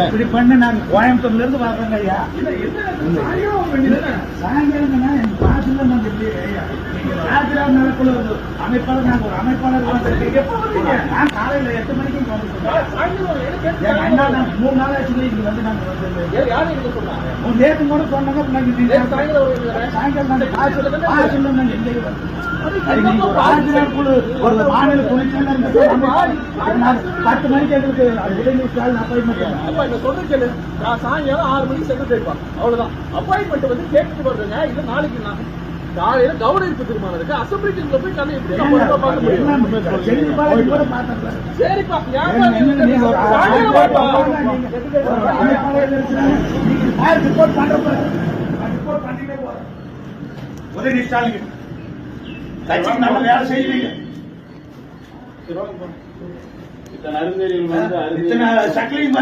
இப்படி பண்ண நாங்க கோயம்புத்தூர்ல இருந்து வர்றோங்க ஐயா. சாயங்காலம் நலக்குழு ஒரு அமைப்பாளர் நாங்க ஒரு அமைப்பாளர் நான் காலையில எட்டு மணிக்கு மூணு நாள் ஆச்சு இங்க வந்து நாங்க வந்து யாரு நேத்து கூட சொன்னாங்க சாயங்காலம் குழு ஒரு மாநில துணைச்செயலர் பத்து மணிக்கு எங்களுக்கு உதவி அப்பாயின்மெண்ட் அப்பா, நான் சாயங்காலம் ஆறு மணிக்கு secretary இருப்பாங்க. அவ்வளவுதான். அப்பாயின்மெண்ட் வந்து கேட்டுட்டு வருதுங்க. நாளைக்கு நான் காலையில கவனிப்பு தீர்மானம் இருக்கு அசம்பிளி டீம்ல போய் நான் எப்படி நம்ம பார்க்க முடியும் சரிப்பா. உதவி ஸ்டாலின் கட்சிக்கு வேலை செய்வீங்க அறிஞர்கள் வந்து அறிஞர் இத்தனை சக்லிங்